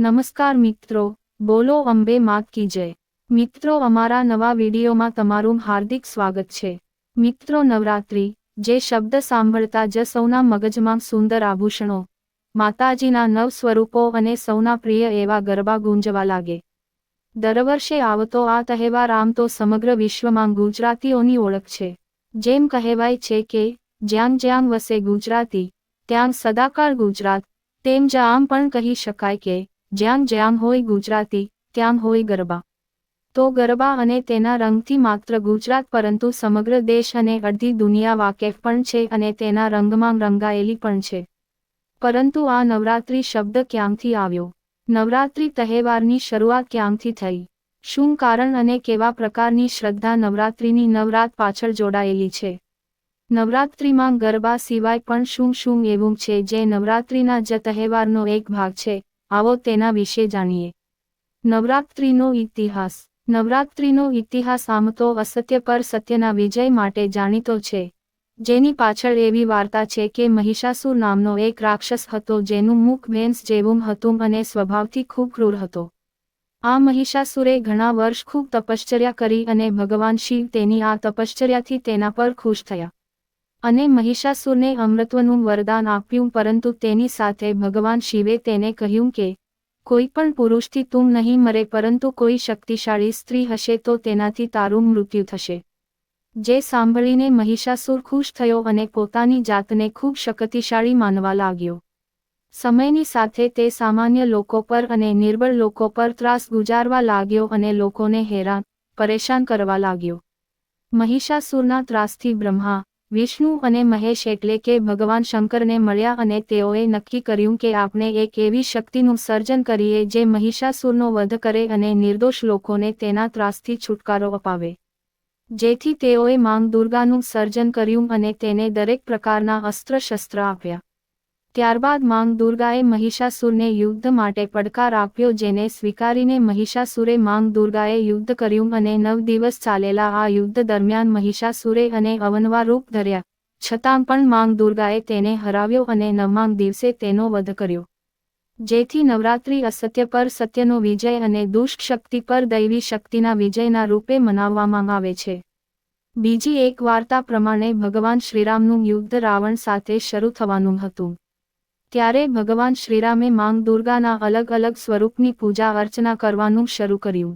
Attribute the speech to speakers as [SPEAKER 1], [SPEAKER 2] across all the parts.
[SPEAKER 1] નમસ્કાર મિત્રો, બોલો અંબે માત કી જય. મિત્રો, અમારા નવા વિડીયોમાં તમારું હાર્દિક સ્વાગત છે. મિત્રો, નવરાત્રિ, જે શબ્દ સાંભળતા જ સૌના મગજમાં સુંદર આભૂષણો, માતાજીના નવ સ્વરૂપો અને સૌના પ્રિય એવા ગરબા ગુંજવા લાગે. દર વર્ષે આવતો આ તહેવાર આમ તો સમગ્ર વિશ્વમાં ગુજરાતીઓની ઓળખ છે. જેમ કહેવાય છે કે, જ્યાં જ્યાં વસે ગુજરાતી, ત્યાં સદાકાળ ગુજરાત, તેમ જ આમ પણ કહી શકાય કે જ્યાં જ્યાં હોય ગુજરાતી, ત્યાં હોય ગરબા. તો ગરબા અને તેના રંગથી માત્ર ગુજરાત પરંતુ સમગ્ર દેશ અને અડધી દુનિયા વાકેફ પણ છે અને તેના રંગમાં રંગાયેલી પણ છે. પરંતુ આ નવરાત્રિ શબ્દ ક્યાંથી આવ્યો? નવરાત્રિ તહેવારની શરૂઆત ક્યાંથી થઈ? શું કારણ અને કેવા પ્રકારની શ્રદ્ધા નવરાત્રિની નવરાત પાછળ જોડાયેલી છે? નવરાત્રિમાં ગરબા સિવાય પણ શું શું એવું છે જે નવરાત્રિના જ તહેવારનો એક ભાગ છે? આવો તેના વિશે જાણીએ. નવરાત્રિનો ઇતિહાસ. નવરાત્રિનો ઇતિહાસ આમ તો અસત્ય પર સત્યના વિજય માટે જાણીતો છે. જેની પાછળ એવી વાર્તા છે કે મહિષાસુર નામનો એક રાક્ષસ હતો જેનું મુખ ભેંસ જેવું હતું અને સ્વભાવથી ખૂબ ક્રૂર હતો. આ મહિષાસુરે ઘણા વર્ષ ખૂબ તપશ્ચર્યા કરી અને ભગવાન શિવ તેની આ તપશ્ચર્યાથી તેના પર ખુશ થયા. અને મહિષાસુરને અમૃતનું વરદાન આપ્યું, પરંતુ તેની સાથે ભગવાન શિવે તેને કહ્યું કે, કોઈ પણ પુરુષથી તું નહીં મરે, પરંતુ કોઈ શક્તિશાળી સ્ત્રી હશે તો તેનાથી તારું મૃત્યુ થશે. જે સાંભળીને મહિષાસુર ખુશ થયો અને પોતાની જાતને ખૂબ શક્તિશાળી માનવા લાગ્યો. સમયની સાથે તે સામાન્ય લોકો પર અને નિર્બળ લોકો પર ત્રાસ ગુજારવા લાગ્યો અને લોકોને હેરાન, પરેશાન કરવા લાગ્યો. મહિષાસુરના ત્રાસથી બ્રહ્મા વિષ્ણુ અને મહેશ એટલે કે ભગવાન શંકરને મળ્યા અને તેઓએ નક્કી કર્યું કે આપણે એક એવી શક્તિનું સર્જન કરીએ જે મહિષાસુરનો વધ કરે અને નિર્દોષ લોકોને તેના ત્રાસથી છુટકારો અપાવે. જેથી તેઓએ માંગ દુર્ગાનું સર્જન કર્યું અને તેને દરેક પ્રકારના અસ્ત્ર શસ્ત્ર આપ્યા. ત્યારબાદ માંગ દુર્ગાએ મહિષાસુરને યુદ્ધ માટે પડકાર આપ્યો જેને સ્વીકારીને મહિષાસુરે માંગ દુર્ગાએ યુદ્ધ કર્યું અને નવ દિવસ ચાલેલા આ યુદ્ધ દરમિયાન મહિષાસુરે અને અવનવા રૂપ ધર્યા. છતાં પણ માંગ દુર્ગાએ તેને હરાવ્યો અને નવમાંગ દિવસે તેનો વધ કર્યો. જેથી નવરાત્રિ અસત્ય પર સત્યનો વિજય અને દુષ્ટ શક્તિ પર દૈવી શક્તિના વિજયના રૂપે મનાવવામાં આવે છે. બીજી એક વાર્તા પ્રમાણે ભગવાન શ્રીરામનું યુદ્ધ રાવણ સાથે શરૂ થવાનું હતું. ત્યારે ભગવાન શ્રીરામે માંગ દુર્ગાના અલગ અલગ સ્વરૂપની પૂજા અર્ચના કરવાનું શરૂ કર્યું.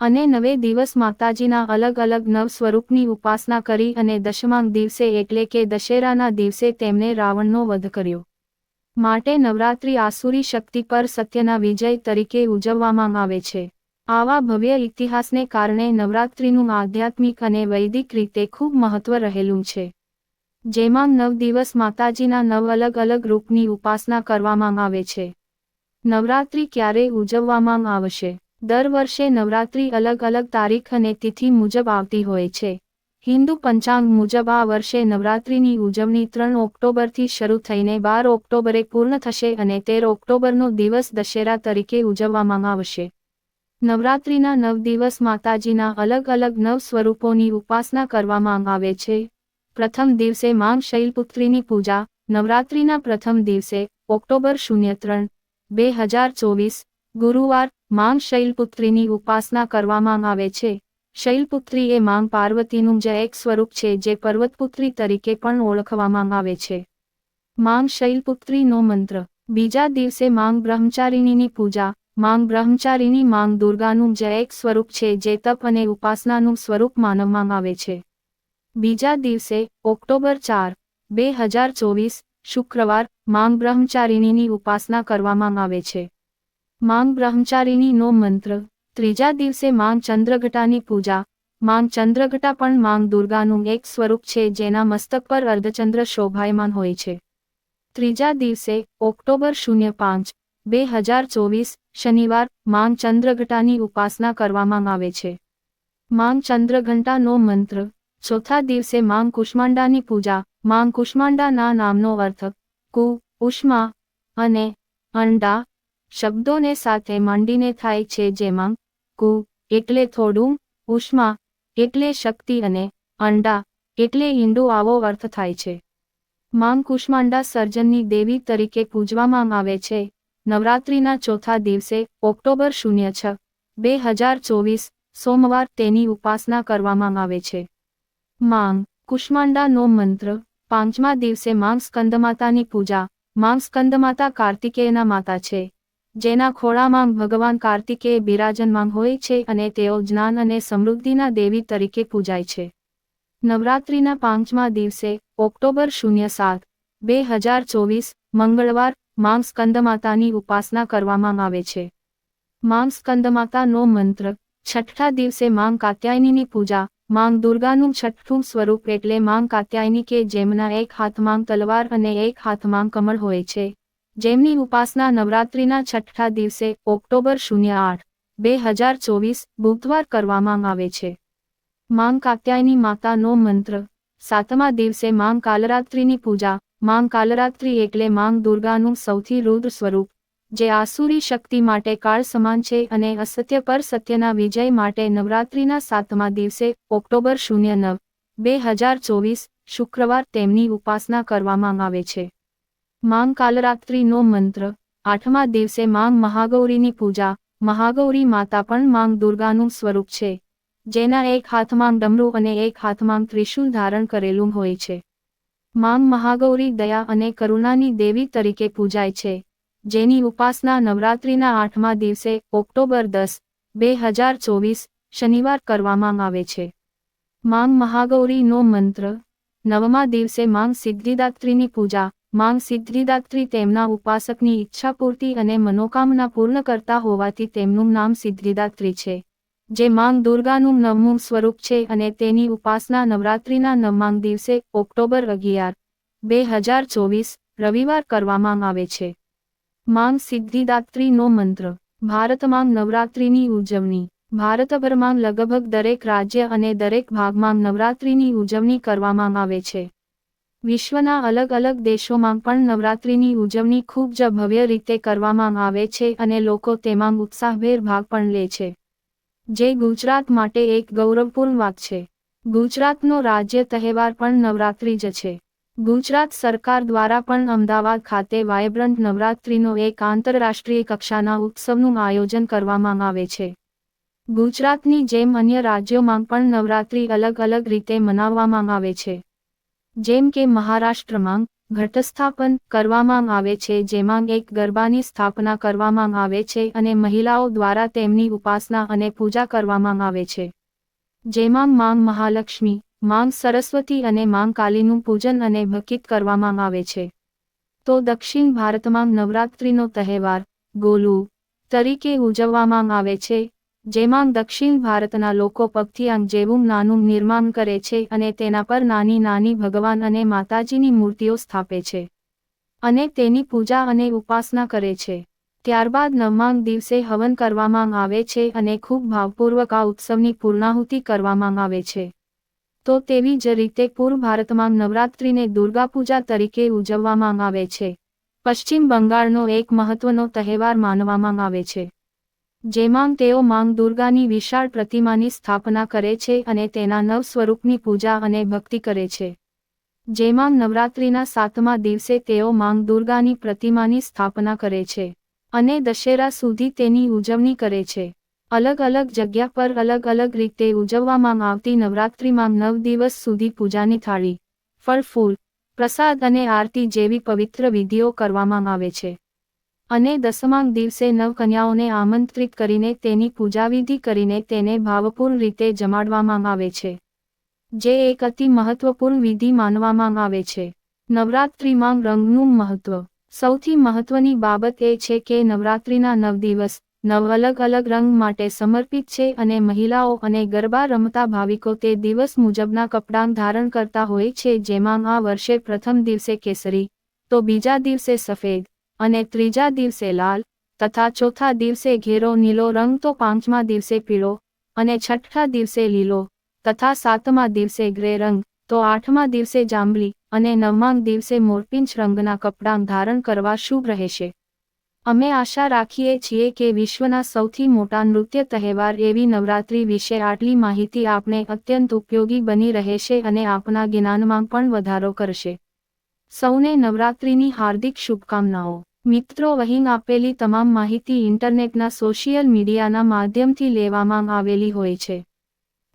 [SPEAKER 1] અને નવે દિવસ માતાજીના અલગ અલગ નવ સ્વરૂપની ઉપાસના કરી અને દશમાંગ દિવસે એટલે કે દશેરાના દિવસે તેમને રાવણનો વધ કર્યો. માટે નવરાત્રિ આસુરી શક્તિ પર સત્યના વિજય તરીકે ઉજવવામાં આવે છે. આવા ભવ્ય ઇતિહાસને કારણે નવરાત્રિનું આધ્યાત્મિક અને વૈદિક રીતે ખૂબ મહત્વ રહેલું છે. જેમાં નવ દિવસ માતાજીના નવ અલગ અલગ રૂપની ઉપાસના કરવામાં આવે છે. નવરાત્રિ ક્યારે ઉજવવામાં આવશે? દર વર્ષે નવરાત્રિ અલગ અલગ તારીખ અને તિથિ મુજબ આવતી હોય છે. હિન્દુ પંચાંગ મુજબ આ વર્ષે નવરાત્રિની ઉજવણી ત્રણ ઓક્ટોબરથી શરૂ થઈને બાર ઓક્ટોબરે પૂર્ણ થશે અને તેર ઓક્ટોબરનો દિવસ દશેરા તરીકે ઉજવવામાં આવશે. નવરાત્રિના નવ દિવસ માતાજીના અલગ અલગ નવ સ્વરૂપોની ઉપાસના કરવામાં આવે છે. પ્રથમ દિવસે માંગ શૈલપુત્રીની પૂજા, નવરાત્રિના પ્રથમ દિવસે, ઓક્ટોબર શૂન્ય ત્રણ, બે હજાર ચોવીસ, ગુરુવાર માંગ શૈલપુત્રીની ઉપાસના કરવામાં આવે છે. શૈલપુત્રી એ માંગ પાર્વતીનું જ એક સ્વરૂપ છે, જે પર્વતપુત્રી તરીકે પણ ઓળખવામાં આવે છે. માંગ શૈલપુત્રીનો મંત્ર. બીજા દિવસે માંગ બ્રહ્મચારિણીની પૂજા. માંગ બ્રહ્મચારીની માંગ દુર્ગાનું જ એક સ્વરૂપ છે, જે તપ અને ઉપાસનાનું સ્વરૂપ માનવામાં આવે છે. બીજા દિવસે, ઓક્ટોબર ચાર, બે હજાર ચોવીસ, શુક્રવાર, માંગ બ્રહ્મચારિણીની ઉપાસના કરવામાં આવે છે. માંગ બ્રહ્મચારિણીનો મંત્ર, ત્રીજા દિવસે માંગ ચંદ્રઘટાની પૂજા. માંગ ચંદ્રઘટા પણ માંગ દુર્ગાનું એક સ્વરૂપ છે જેના મસ્તક પર અર્ધચંદ્ર શોભાયમાન હોય છે. ત્રીજા દિવસે, ઓક્ટોબર શૂન્ય પાંચ, બે હજાર ચોવીસ, શનિવાર, માંગ ચંદ્રઘટાની ઉપાસના કરવામાં આવે છે. માંગ ચંદ્રઘંટાનો મંત્ર ચોથા દિવસે માંગ કુષ્માંડાની પૂજા. માંગ કુષ્માંડાના નામનો અર્થ, કુ, ઉષ્મા અને અંડા શબ્દોને સાથે માંડીને થાય છે જેમાં કુ, એટલે થોડું, ઉષ્મા એટલે શક્તિ અને અંડા એટલે ઈંડું આવો અર્થ થાય છે. માંગ કુષ્માંડા સર્જનની દેવી તરીકે પૂજવામાં આવે છે. નવરાત્રિના ચોથા દિવસે ઓક્ટોબર શૂન્ય છ, બે હજાર ચોવીસ, સોમવાર તેની ઉપાસના કરવામાં આવે છે. માંગ કુષ્માંડાનો મંત્ર, પાંચમા દિવસે માંગ સ્કંદમાતાની પૂજા, માંગ સ્કંદમાતા કાર્તિકેયના માતા છે, જેના ખોળામાં ભગવાન કાર્તિકેય બિરાજનમાંગ હોય છે અને તેઓ જ્ઞાન અને સમૃદ્ધિના દેવી તરીકે પૂજાય છે. નવરાત્રિના પાંચમા દિવસે, ઓક્ટોબર શૂન્ય સાત, બે હજાર ચોવીસ, મંગળવાર, માંગ સ્કંદમાતાની ઉપાસના કરવામાં આવે છે. માંગ સ્કંદમાતાનો મંત્ર, છઠ્ઠા દિવસે માંગ કાત્યાયનીની પૂજા માંગ દુર્ગાનું છઠ્ઠું સ્વરૂપ એટલે માંગ કાત્યાયની કે જેમના એક હાથમાં તલવાર અને એક હાથમાં કમળ હોય છે. જેમની ઉપાસના નવરાત્રિના છઠ્ઠા દિવસે ઓક્ટોબર શૂન્ય આઠ, બે હજાર ચોવીસ બુધવાર કરવામાં આવે છે. માંગ કાત્યાયની માતાનો મંત્ર, સાતમા દિવસે માંગ કાલરાત્રિની પૂજા, માંગ કાલરાત્રિ એટલે માંગ દુર્ગાનું સૌથી રુદ્ર સ્વરૂપ. જે આસુરી શક્તિ માટે કાળ સમાન છે અને અસત્ય પર સત્યના વિજય માટે નવરાત્રિના સાતમા દિવસે, ઓક્ટોબર શૂન્ય નવ, બે હજાર ચોવીસ, શુક્રવાર તેમની ઉપાસના કરવામાં આવે છે. માંગ કાલરાત્રિનો મંત્ર, આઠમા દિવસે માંગ મહાગૌરીની પૂજા, મહાગૌરી માતા પણ માંગ દુર્ગાનું સ્વરૂપ છે, જેના એક હાથમાં ડમરું અને એક હાથમાં ત્રિશૂલ ધારણ કરેલું હોય છે. માંગ મહાગૌરી દયા અને કરુણાની દેવી તરીકે પૂજાય છે. જેની ઉપાસના નવરાત્રિના આઠમા દિવસે ઓક્ટોબર દસ, બે હજાર ચોવીસ, શનિવાર કરવામાં આવે છે. માંગ મહાગૌરીનો મંત્ર. નવમા દિવસે માંગ સિદ્ધિદાત્રીની પૂજા. માંગ સિદ્ધિદાત્રી તેમના ઉપાસકની ઈચ્છાપૂર્તિ અને મનોકામના પૂર્ણ કરતા હોવાથી તેમનું નામ સિદ્ધિદાત્રી છે. જે માંગ દુર્ગાનું નવમું સ્વરૂપ છે અને તેની ઉપાસના નવરાત્રિના નવમાંગ દિવસે ઓક્ટોબર અગિયાર, બે હજાર ચોવીસ, રવિવાર કરવામાં આવે છે. માંગ સિદ્ધિદાત્રીનો મંત્ર. ભારતમાં નવરાત્રિની ઉજવણી. ભારતભરમાં લગભગ દરેક રાજ્ય અને દરેક ભાગમાં નવરાત્રિની ઉજવણી કરવામાં આવે છે. વિશ્વના અલગ અલગ દેશોમાં પણ નવરાત્રિની ઉજવણી ખૂબ જ ભવ્ય રીતે કરવામાં આવે છે અને લોકો તેમાં ઉત્સાહભેર ભાગ પણ લે છે. જે ગુજરાત માટે એક ગૌરવપૂર્ણ વાત છે. ગુજરાતનો રાજ્ય તહેવાર પણ નવરાત્રિ જ છે. ગુજરાત સરકાર દ્વારા પણ અમદાવાદ ખાતે વાયબ્રન્ટ નવરાત્રિનો એક આંતરરાષ્ટ્રીય કક્ષાના ઉત્સવનું આયોજન કરવામાં આવે છે. ગુજરાતની જેમ અન્ય રાજ્યોમાં પણ નવરાત્રિ અલગ અલગ રીતે મનાવવામાં આવે છે. જેમ કે મહારાષ્ટ્રમાં ઘટસ્થાપન કરવામાં આવે છે, જેમાં એક ગરબાની સ્થાપના કરવામાં આવે છે અને મહિલાઓ દ્વારા તેમની ઉપાસના અને પૂજા કરવામાં આવે છે. જેમાં માંગ મહાલક્ષ્મી માંગ સરસ્વતી અને માંગ કાલીનું પૂજન અને ભકિત કરવામાં આવે છે. તો દક્ષિણ ભારતમાં નવરાત્રિનો તહેવાર, ગોલુ, તરીકે ઉજવવામાં આવે છે, જેમાં દક્ષિણ ભારતના લોકો પગથિયાંગ જેવું નાનું નિર્માણ કરે છે અને તેના પર નાની નાની ભગવાન અને માતાજીની મૂર્તિઓ સ્થાપે છે. અને તેની પૂજા અને ઉપાસના કરે છે. ત્યારબાદ નવમાંગ દિવસે હવન કરવામાં આવે છે અને ખૂબ ભાવપૂર્વક આ ઉત્સવની પૂર્ણાહુતિ કરવામાં આવે છે. તો તેવી જ રીતે પૂર્વ ભારતમાં નવરાત્રિને દુર્ગાપૂજા તરીકે ઉજવવામાં આવે છે. પશ્ચિમ બંગાળનો એક મહત્વનો તહેવાર માનવામાં આવે છે. જેમાં તેઓ માંગ દુર્ગાની વિશાળ પ્રતિમાની સ્થાપના કરે છે અને તેના નવ સ્વરૂપની પૂજા અને ભક્તિ કરે છે. જેમાં નવરાત્રિના સાતમા દિવસે તેઓ માંગ દુર્ગાની પ્રતિમાની સ્થાપના કરે છે અને દશેરા સુધી તેની ઉજવણી કરે છે. અલગ અલગ જગ્યા પર અલગ અલગ રીતે ઉજવવામાં આવતી નવરાત્રિમાં નવ દિવસ સુધી પૂજાની થાળી, ફળ, ફૂલ, પ્રસાદ અને આરતી જેવી પવિત્ર વિધિઓ કરવામાં આવે છે. અને દસમાંક દિવસે નવ કન્યાઓને આમંત્રિત કરીને તેની પૂજાવિધિ કરીને તેને ભાવપૂર્ણ રીતે જમાડવામાં આવે છે, જે એક અતિ મહત્વપૂર્ણ વિધિ માનવામાં આવે છે. નવરાત્રિમાં રંગનું મહત્વ. સૌથી મહત્વની બાબત એ છે કે નવરાત્રિના નવ દિવસ નવ અલગ અલગ રંગ માટે સમર્પિત છે અને મહિલાઓ અને ગરબા રમતા ભાવિકો તે દિવસ મુજબના કપડાં ધારણ કરતા હોય છે જેમાં આ વર્ષે પ્રથમ દિવસે કેસરી, તો બીજા દિવસે સફેદ અને ત્રીજા દિવસે લાલ તથા ચોથા દિવસે ઘેરો નીલો રંગ તો પાંચમા દિવસે પીળો અને છઠ્ઠા દિવસે લીલો તથા સાતમા દિવસે ગ્રે રંગ તો આઠમા દિવસે જાંબલી અને નવમા દિવસે મોરપિંચ રંગના કપડાં ધારણ કરવા શુભ રહેશે. અમે આશા રાખીએ છીએ કે વિશ્વના સૌથી મોટા નૃત્ય તહેવાર એવી નવરાત્રી વિશે આટલી માહિતી આપને અત્યંત ઉપયોગી બની રહેશે અને આપના જ્ઞાનમાં પણ વધારો કરશે. સૌને નવરાત્રિની હાર્દિક શુભકામનાઓ. મિત્રો, અહીં આપેલી તમામ માહિતી ઇન્ટરનેટના સોશિયલ મીડિયાના માધ્યમથી લેવામાં આવેલી હોય છે.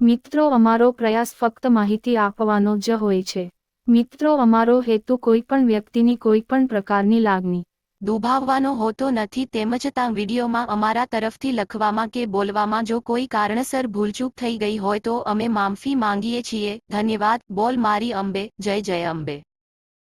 [SPEAKER 1] મિત્રો, અમારો પ્રયાસ ફક્ત માહિતી આપવાનો જ હોય છે. મિત્રો, અમારો હેતુ કોઈપણ વ્યક્તિની કોઈ પણ પ્રકારની લાગણી
[SPEAKER 2] દુભાવવાનો હોતો નથી તેમજ ત્યાં વિડીયોમાં અમારા તરફથી લખવામાં કે બોલવામાં જો કોઈ કારણસર ભૂલચૂક થઈ ગઈ હોય તો અમે માફી માંગીએ છીએ. ધન્યવાદ. બોલ મારી અંબે. જય જય અંબે.